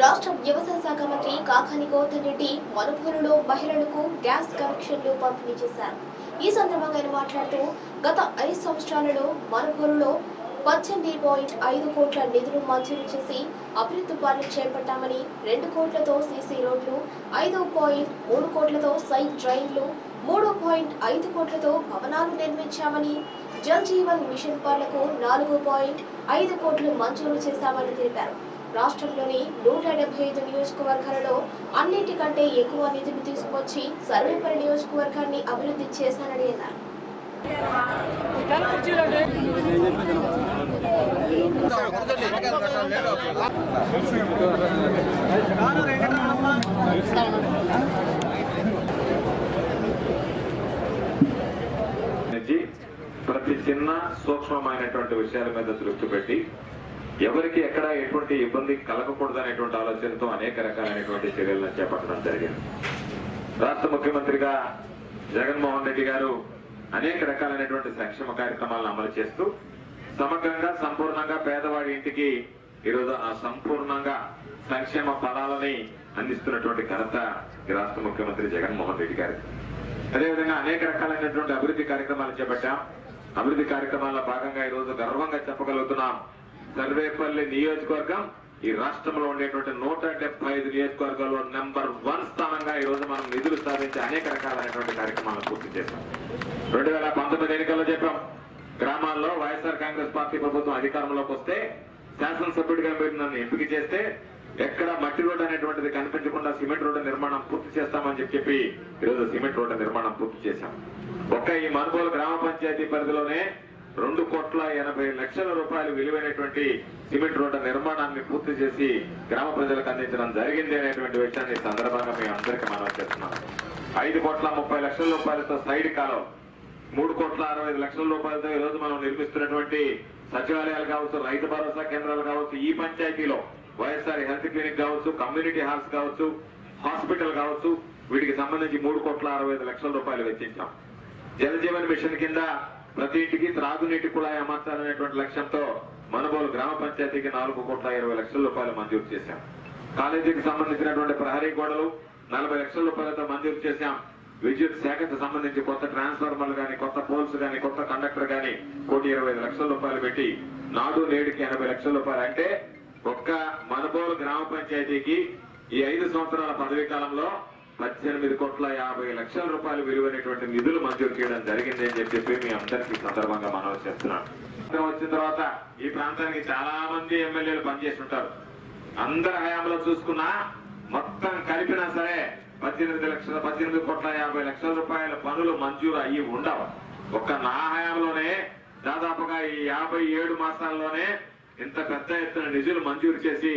రాష్ట్ర వ్యవసాయ శాఖ మంత్రి కాకాని గౌతమ్ రెడ్డి మనుపూరులో మహిళలకు గ్యాస్ కనెక్షన్లు పంపిణీ చేశారు. ఈ సందర్భంగా ఆయన మాట్లాడుతూ గత ఐదు సంవత్సరాలలో మనుపూరులో పద్దెనిమిది పాయింట్ ఐదు కోట్ల నిధులు మంజూరు చేసి అభివృద్ధి పనులు చేపట్టామని రెండు కోట్లతో సీసీ రోడ్లు ఐదు పాయింట్ మూడు కోట్లతో సైడ్ డ్రైన్లు మూడు పాయింట్ ఐదు కోట్లతో భవనాలు నిర్మించామని జల్ జీవన్ మిషన్ పనులకు నాలుగు పాయింట్ ఐదు కోట్లు మంజూరు చేశామని తెలిపారు. రాష్ట్రంలోని నూట డెబ్బై ఐదు నియోజకవర్గాలలో అన్నింటికంటే ఎక్కువ నిధులు తీసుకొచ్చి సర్వేపల్లి నియోజకవర్గాన్ని అభివృద్ధి చేశానని అన్నారు. ప్రతి చిన్న సూక్ష్మమైనటువంటి విషయాల మీద దృష్టి పెట్టి ఎవరికి ఎక్కడ ఎటువంటి ఇబ్బంది కలగకూడదు అనేటువంటి ఆలోచనతో అనేక రకాలైనటువంటి చర్యలను చేపట్టడం జరిగింది. రాష్ట్ర ముఖ్యమంత్రిగా జగన్మోహన్ రెడ్డి గారు అనేక రకాలైనటువంటి సంక్షేమ కార్యక్రమాలను అమలు చేస్తూ సమగ్రంగా సంపూర్ణంగా పేదవాడి ఇంటికి ఈరోజు ఆ సంపూర్ణంగా సంక్షేమ ఫలాలని అందిస్తున్నటువంటి ఘనత ఈ రాష్ట్ర ముఖ్యమంత్రి జగన్మోహన్ రెడ్డి గారి అదేవిధంగా అనేక రకాలైనటువంటి అభివృద్ధి కార్యక్రమాలు చేపట్టాం. అభివృద్ధి కార్యక్రమాల్లో భాగంగా ఈ రోజు గర్వంగా చెప్పగలుగుతున్నాం. సర్వేపల్లి నియోజకవర్గం ఈ రాష్ట్రంలో ఉండేటువంటి నూట డెబ్బై ఐదు నియోజకవర్గాల్లో నెంబర్ వన్ స్థానంగా ఈ రోజు మనం నిధులు సాధించి అనేక రకాలైనటువంటి కార్యక్రమాలను పూర్తి చేశాం. రెండు వేల పంతొమ్మిది ఎన్నికల్లో చెప్పాం. గ్రామాల్లో వైఎస్ఆర్ కాంగ్రెస్ పార్టీ ప్రభుత్వం అధికారంలోకి వస్తే శాసనసభ్యుడిగా మీరు నన్ను ఎంపిక చేస్తే ఎక్కడ మట్టి రోడ్డు అనేటువంటిది కనిపించకుండా సిమెంట్ రోడ్డు నిర్మాణం పూర్తి చేస్తామని చెప్పి చెప్పి ఈరోజు సిమెంట్ రోడ్డు నిర్మాణం పూర్తి చేశాం. ఒక్క ఈ మనుగోలు గ్రామ పంచాయతీ పరిధిలోనే రెండు కోట్ల ఎనభై లక్షల రూపాయలు విలువైనటువంటి సిమెంట్ రోడ్ల నిర్మాణాన్ని పూర్తి చేసి గ్రామ ప్రజలకు అందించడం జరిగింది అనేటువంటి విషయాన్ని సందర్భంగా మేము అందరికీ మనం చేస్తున్నాం ఐదు కోట్ల ముప్పై లక్షల రూపాయలతో సైడ్ కాలం మూడు కోట్ల అరవై లక్షల రూపాయలతో ఈ రోజు మనం నిర్మిస్తున్నటువంటి సచివాలయాలు కావచ్చు రైతు భరోసా కేంద్రాలు కావచ్చు ఈ పంచాయతీలో వైఎస్ఆర్ హెల్త్ క్లినిక్ కావచ్చు కమ్యూనిటీ హాల్స్ కావచ్చు హాస్పిటల్ కావచ్చు వీటికి సంబంధించి మూడు కోట్ల అరవై ఐదు లక్షల రూపాయలు వెచ్చించాం. జలజీవన్ మిషన్ కింద ప్రతి ఇంటికి త్రాగునీటి కుళాయి అమర్చాలనేటువంటి లక్ష్యంతో మనుబోలు గ్రామ పంచాయతీకి నాలుగు కోట్ల ఇరవై లక్షల రూపాయలు మంజూరు చేశాం. కాలేజీకి సంబంధించినటువంటి ప్రహరీ గోడలు నలభై లక్షల రూపాయలతో మంజూరు చేశాం. విద్యుత్ శాఖకు సంబంధించి కొత్త ట్రాన్స్ఫార్మర్లు కానీ కొత్త పోల్స్ కానీ కొత్త కండక్టర్ కానీ కోటి ఇరవై ఐదు లక్షల రూపాయలు పెట్టి నాడు నేడుకి ఎనభై లక్షల రూపాయలు. అంటే ఒక్క మనబోలు గ్రామ పంచాయతీకి ఈ ఐదు సంవత్సరాల పదవీ కాలంలో పద్దెనిమిది కోట్ల యాభై లక్షల రూపాయలు విలువైనటువంటి నిధులు మంజూరు చేయడం జరిగింది అని చెప్పి మీ అందరికీ సందర్భంగా మనవి చేస్తున్నాను. వచ్చిన తర్వాత ఈ ప్రాంతానికి చాలా మంది ఎమ్మెల్యేలు పనిచేసి ఉంటారు. అందరి హయాంలో చూసుకున్నా మొత్తం కలిపినా సరే పద్దెనిమిది లక్షల పద్దెనిమిది కోట్ల యాభై లక్షల రూపాయల పనులు మంజూరు అయ్యి ఉండవు. ఒక్క నా హయాంలోనే దాదాపుగా ఈ యాభై ఏడు మాసాల్లోనే ఇంత పెద్ద ఎత్తున నిధులు మంజూరు చేసి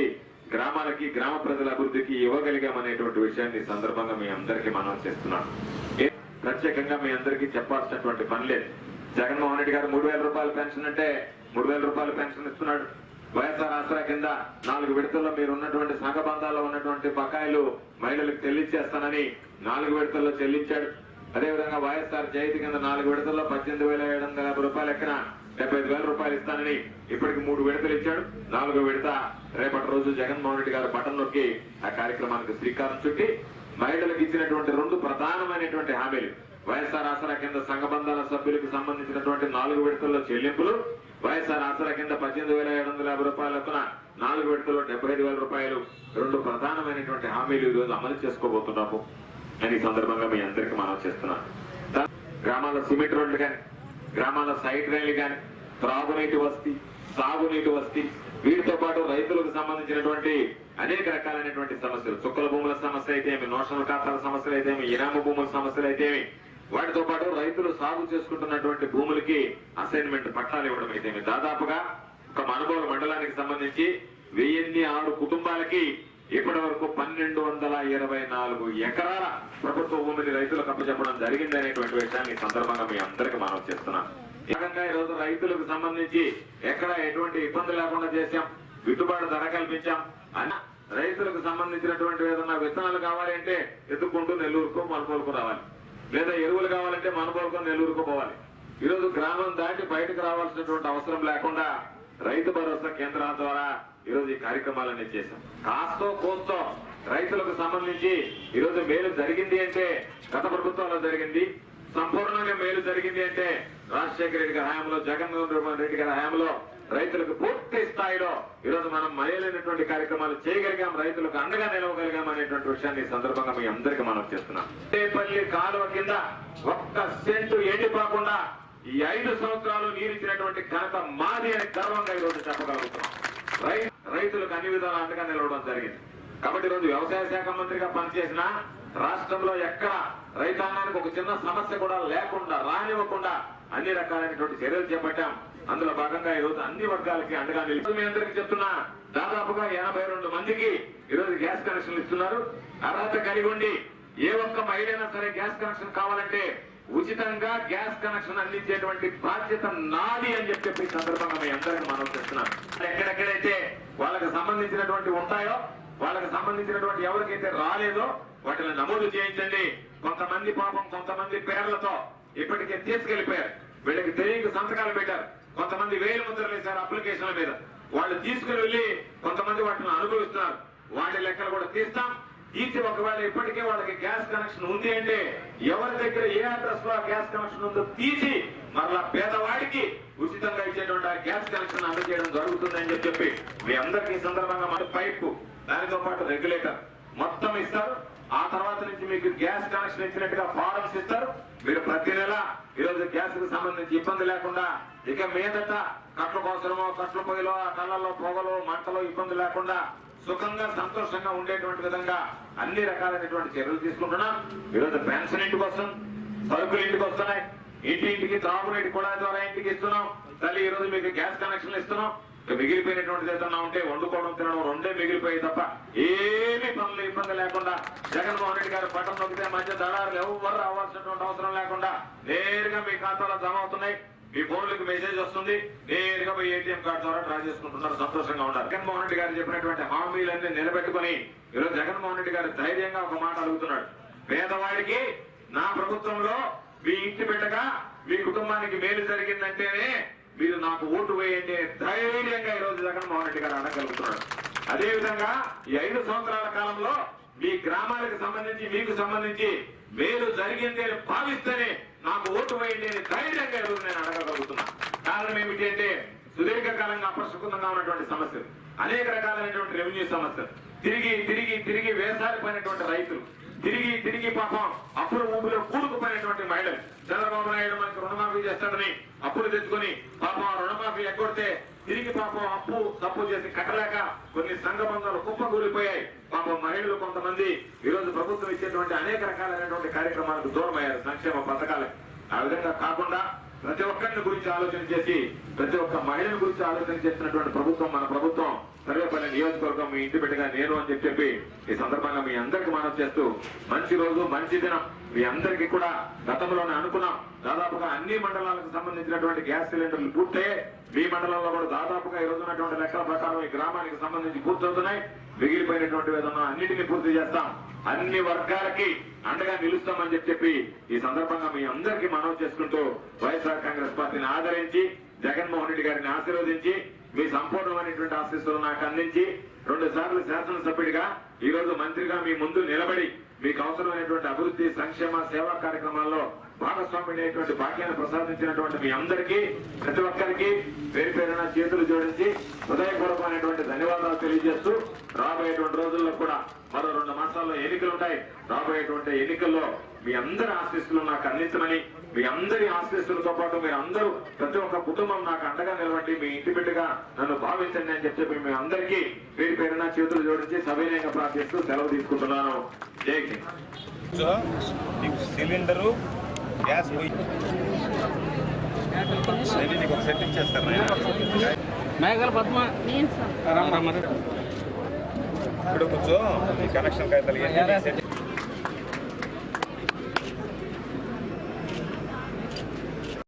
గ్రామాలకి గ్రామ ప్రజల అభివృద్ధికి ఇవ్వగలిగామనేటువంటి విషయాన్ని సందర్భంగా మీ అందరికీ మనం చేస్తున్నాను. ఏ- ప్రత్యేకంగా మీ అందరికీ చెప్పాల్సినటువంటి పని లేదు. జగన్మోహన్ రెడ్డి గారు మూడు వేల రూపాయల పెన్షన్ అంటే మూడు వేల రూపాయల పెన్షన్ ఇస్తున్నాడు. వైఎస్ఆర్ ఆసరా కింద నాలుగు విడతల్లో మీరు ఉన్నటువంటి సంఘ బంధాల్లో ఉన్నటువంటి బకాయిలు మహిళలకు చెల్లించేస్తానని నాలుగు విడతల్లో చెల్లించాడు. అదేవిధంగా వైఎస్ఆర్ జయంతి కింద నాలుగు విడతల్లో పద్దెనిమిది వేల ఏడు వందల యాభై రూపాయలు ఎక్కన డెబ్బై ఐదు వేల రూపాయలు ఇస్తానని ఇప్పటికి మూడు విడతలు ఇచ్చాడు. నాలుగో విడత రేపటి రోజు జగన్మోహన్ రెడ్డి గారు బటన్ నొక్కి ఆ కార్యక్రమానికి శ్రీకారం చుట్టి మహిళలకు ఇచ్చినటువంటి రెండు ప్రధానమైనటువంటి హామీలు. వైఎస్ఆర్ ఆసరా కింద సంఘబంధాల సభ్యులకు సంబంధించినటువంటి నాలుగు విడతల్లో చెల్లింపులు. వైఎస్ఆర్ ఆసరా కింద పద్దెనిమిది వేల ఏడు వందల యాభై రూపాయల లెక్కన నాలుగు విడతల్లో డెబ్బై ఐదు వేల రూపాయలు రెండు ప్రధానమైనటువంటి హామీలు ఈ రోజు అమలు చేసుకోబోతున్నాము. అని సందర్భంగా మీ అందరికీ మనం చేస్తున్నాను. గ్రామాల సిమెంట్ రోడ్లు కానీ గ్రామాల సైడ్ రైళ్ళు కానీ త్రాగునీటి వసతి సాగునీటి వసతి వీటితో పాటు రైతులకు సంబంధించినటువంటి అనేక రకాలైనటువంటి సమస్యలు. చుక్కల భూముల సమస్య అయితేమి నోషనల్ ఖాతాల సమస్యలు అయితే ఇనామ భూముల సమస్యలు అయితేమి వాటితో పాటు రైతులు సాగు చేసుకుంటున్నటువంటి భూములకి అసైన్మెంట్ పట్టాలు ఇవ్వడం అయితేమి దాదాపుగా ఒక మనుగోలు మండలానికి సంబంధించి వెయ్యిన్ని ఆరు కుటుంబాలకి ఇప్పటి వరకు పన్నెండు వందల ఇరవై నాలుగు ఎకరాల ప్రభుత్వ భూమిని రైతులకు అప్పచెప్పడం జరిగింది అనేటువంటి విషయాన్ని ఈ సందర్భంగా మీ అందరికి మనం చేస్తున్నాం. ఈ రకంగా ఈ రోజు రైతులకు సంబంధించి ఎక్కడ ఎటువంటి ఇబ్బంది లేకుండా చేశాం గిట్టుబాటు ధర కల్పించాం అన్న రైతులకు సంబంధించినటువంటి ఏదన్నా విత్తనాలు కావాలి అంటే ఎత్తుకుంటూ నెల్లూరుకు మనుకోలుకు రావాలి. లేదా ఎరువులు కావాలంటే మనుకోలుకు నెల్లూరుకు పోవాలి. ఈ రోజు గ్రామం దాటి బయటకు రావాల్సినటువంటి అవసరం లేకుండా రైతు భరోసా కేంద్రాల ద్వారా ఈరోజు ఈ కార్యక్రమాలన్నీ చేశాం కాస్తో కోస్తో రైతులకు సంబంధించి ఈరోజు మేలు జరిగింది అంటే గత ప్రభుత్వంలో జరిగింది. సంపూర్ణంగా మేలు జరిగింది అంటే రాజశేఖర రెడ్డి గారి హయాంలో జగన్మోహన్ రెడ్డి గారి హయాంలో రైతులకు పూర్తి స్థాయిలో ఈరోజు మనం మయలైనటువంటి కార్యక్రమాలు చేయగలిగాం రైతులకు అండగా నిలవగలిగాం అనేటువంటి విషయాన్ని సందర్భంగా మీ అందరికీ మనం చేస్తున్నాం. పల్లి కాలువ కింద ఒక్క సెంటు ఎండిపోకుండా ఈ ఐదు సంవత్సరాలు నీరిచ్చినటువంటి ఘనత మాది అని గర్వంగా ఈరోజు చెప్పగలుగుతున్నాం. రైతు రైతులకు అన్ని విధాలు అండగా నిలవడం జరిగింది. కాబట్టి ఈరోజు వ్యవసాయ శాఖ మంత్రిగా పనిచేసిన రాష్ట్రంలో ఎక్కడ రైతాంగానికి ఒక చిన్న సమస్య కూడా లేకుండా రానివ్వకుండా అన్ని రకాలైనటువంటి చర్యలు చేపట్టాం. అందులో భాగంగా ఈరోజు అన్ని వర్గాలకి అండగా నిలిపి మీ అందరికీ చెప్తున్నా దాదాపుగా ఎనభై రెండు మందికి ఈరోజు గ్యాస్ కనెక్షన్లు ఇస్తున్నారు. అర్హత కలిగి ఉండి ఏ ఒక్క మహిళైనా సరే గ్యాస్ కనెక్షన్ కావాలంటే ఉచితంగా గ్యాస్ కనెక్షన్ అందించేటువంటి బాధ్యత నాది అని చెప్పి చెప్పి ఈ సందర్భంగా మీ అందరికీ మనం చెప్తున్నాను. ఎక్కడెక్కడైతే వాళ్ళకి సంబంధించినటువంటి ఉంటాయో వాళ్ళకి సంబంధించినటువంటి ఎవరికైతే రాలేదో వాటిని నమోదు చేయించండి. కొంతమంది పాపం కొంతమంది పేర్లతో ఇప్పటికే తీసుకెళ్ళిపోయారు వీళ్ళకి తెలియక సంతకాలు పెట్టారు. కొంతమంది వేలు ముద్రలు వేశారు అప్లికేషన్ల మీద. వాళ్ళు తీసుకుని వెళ్ళి కొంతమంది వాటిని అనుభవిస్తున్నారు. వాటి లెక్కలు కూడా తీస్తాం. తీసి ఒకవేళ ఇప్పటికే వాళ్ళకి గ్యాస్ కనెక్షన్ ఉంది అంటే ఎవరి దగ్గర ఏ అడ్రస్లో గ్యాస్ కనెక్షన్ ఉందో తీసి మరలా పేదవాడికి ఉచితంగా ఇచ్చేటువంటి ఆ గ్యాస్ కనెక్షన్ అందజేయడం జరుగుతుందని చెప్పి చెప్పి మీ అందరికీ సందర్భంగా మన పైపు దానితో పాటు రెగ్యులేటర్ మొత్తం ఇస్తారు. ఆ తర్వాత నుంచి మీకు గ్యాస్ కనెక్షన్ ఇచ్చినట్టుగా ఫారమ్స్ ఇస్తారు. మీరు ప్రతి నెల ఈరోజు గ్యాస్కు సంబంధించి ఇబ్బంది లేకుండా ఇక మీదట కట్ల కోసమో కట్ల పొయ్యిలో ఆ కళ్ళల్లో పొగలు ఇబ్బంది లేకుండా సుఖంగా సంతోషంగా ఉండేటువంటి విధంగా అన్ని రకాలైనటువంటి చర్యలు తీసుకుంటున్నాం. ఈరోజు పెన్షన్ ఇంటికి వస్తుంది సరుకులు ఇంటికి వస్తున్నాయి ఇంటి ఇంటికి త్రాగునీటి కుళాయి ద్వారా ఇంటికి ఇస్తున్నాం. తల్లి ఈ రోజు మీకు గ్యాస్ కనెక్షన్లు ఇస్తున్నాం. మిగిలిపోయినటువంటిది మిగిలిపోయినటువంటి ఏదన్నా ఉంటే వండుకోవడం తినడం రెండే మిగిలిపోయి తప్ప ఏమీ పనులు ఇబ్బంది లేకుండా జగన్మోహన్ రెడ్డి గారు బటన్ నొక్కితే మధ్య దళారులు ఎవరు రావాల్సినటువంటి అవసరం లేకుండా నేరుగా మీ ఖాతాలో జమ అవుతున్నాయి. మీ ఫోన్లకు మెసేజ్ వస్తుంది నేరుగా పోయి ఏటీఎం కార్డు ద్వారా డ్రా చేసుకుంటున్నారు సంతోషంగా ఉన్నారు. జగన్మోహన్ రెడ్డి గారు చెప్పినటువంటి హామీలన్నీ నిలబెట్టుకుని ఈరోజు జగన్మోహన్ రెడ్డి గారు ధైర్యంగా ఒక మాట అడుగుతున్నాడు. పేదవాడికి నా ప్రభుత్వంలో మీ ఇంటి బిడ్డగా మీ కుటుంబానికి మేలు జరిగిందంటేనే మీరు నాకు ఓటు వేయండి ధైర్యంగా ఈరోజు జగన్మోహన్ రెడ్డి గారు అనగలుగుతున్నాడు. అదే విధంగా ఈ ఐదు సంవత్సరాల కాలంలో మీ గ్రామాలకు సంబంధించి మీకు సంబంధించి మేలు జరిగింది అని భావిస్తేనే నాకు ఓటు వేయండి అని ధైర్యంగా ఈరోజు నేను అడగగలుగుతున్నా. కారణం ఏమిటి అంటే సుదీర్ఘకాలంగా అపరిశుభ్రంగా ఉన్నటువంటి సమస్యలు అనేక రకాలైనటువంటి రెవెన్యూ సమస్యలు తిరిగి తిరిగి తిరిగి వేసారిపోయినటువంటి రైతులు. తిరిగి తిరిగి పాపం అప్పుల ఊపిలో కూడుకుపోయినటువంటి మహిళలు. చంద్రబాబు నాయుడు చేస్తాడని అప్పులు తెచ్చుకొని పాపం ఆ రుణమాఫీ ఎగ్గొడితే తిరిగి పాపం అప్పు తప్పు చేసి కట్టలేక కొన్ని సంఘ బంధాలు కుప్పకూలిపోయాయి. పాపం మహిళలు కొంతమంది ఈ రోజు ప్రభుత్వం ఇచ్చేటువంటి అనేక రకాలైనటువంటి కార్యక్రమాలకు దూరమయ్యారు. సంక్షేమ పథకాలకు. ఆ విధంగా కాకుండా ప్రతి ఒక్కరిని గురించి ఆలోచన చేసి ప్రతి ఒక్క మహిళల గురించి ఆలోచన చేసినటువంటి ప్రభుత్వం మన ప్రభుత్వం సర్వేపల్లి నియోజకవర్గం మీ ఇంటి బిడ్డగా నేను అని చెప్పి ఈ సందర్భంగా మీ అందరికి మనం చేస్తూ మంచి రోజు మంచి దినం మీ అందరికీ కూడా గతంలోనే అనుకున్నాం. దాదాపుగా అన్ని మండలాలకు సంబంధించినటువంటి గ్యాస్ సిలిండర్లు పూర్తయ్యే మీ మండలంలో కూడా దాదాపుగా ఈ రోజు ఉన్నటువంటి లెక్కల ప్రకారం ఈ గ్రామానికి సంబంధించి పూర్తవుతున్నాయి. మిగిలిపోయినటువంటి విధంగా అన్నిటినీ పూర్తి చేస్తాం. అన్ని వర్గాలకి అండగా నిలుస్తామని చెప్పి చెప్పి ఈ సందర్భంగా మీ అందరికీ మనవి చేసుకుంటూ వైఎస్ఆర్ కాంగ్రెస్ పార్టీని ఆదరించి జగన్మోహన్ రెడ్డి గారిని ఆశీర్వదించి మీ సంపూర్ణమైనటువంటి ఆశీస్సులు నాకు అందించి రెండు సార్లు శాసనసభ్యుడిగా ఈ రోజు మంత్రిగా మీ ముందు నిలబడి మీకు అవసరమైనటువంటి అభివృద్ధి సంక్షేమ సేవా కార్యక్రమాల్లో భాగస్వామి అనేటువంటి భాగ్యాన్ని ప్రసాదించినటువంటి మీ అందరికీ ప్రతి ఒక్కరికి పేరు పేరున చేతులు జోడించి హృదయపూర్వకమైనటువంటి ధన్యవాదాలు తెలియజేస్తూ రాబోయేటువంటి రోజుల్లో కూడా మరో రెండు మాసాల్లో ఎన్నికలు ఉంటాయి. రాబోయేటువంటి ఎన్నికల్లో మీ అందరి ఆశీస్సులు నాకు అందించమని మీ అందరి ఆశీస్సులతో పాటు మీరు అందరూ ప్రతి ఒక్క కుటుంబం నాకు అండగా నిలబడి మీ ఇంటి బిడ్డగా నన్ను భావించండి అని చెప్పి మీ అందరికీ పేరు పేరున చేతులు జోడించి సవినయంగా ప్రార్థిస్తూ సెలవు తీసుకుంటున్నాను. జై హింద్. సిలిండరు గ్యాస్ పోయి నేను నీకు ఒక సెట్. మేఘాల పద్మ. ఇప్పుడు కూర్చో కనెక్షన్ కాగితాలు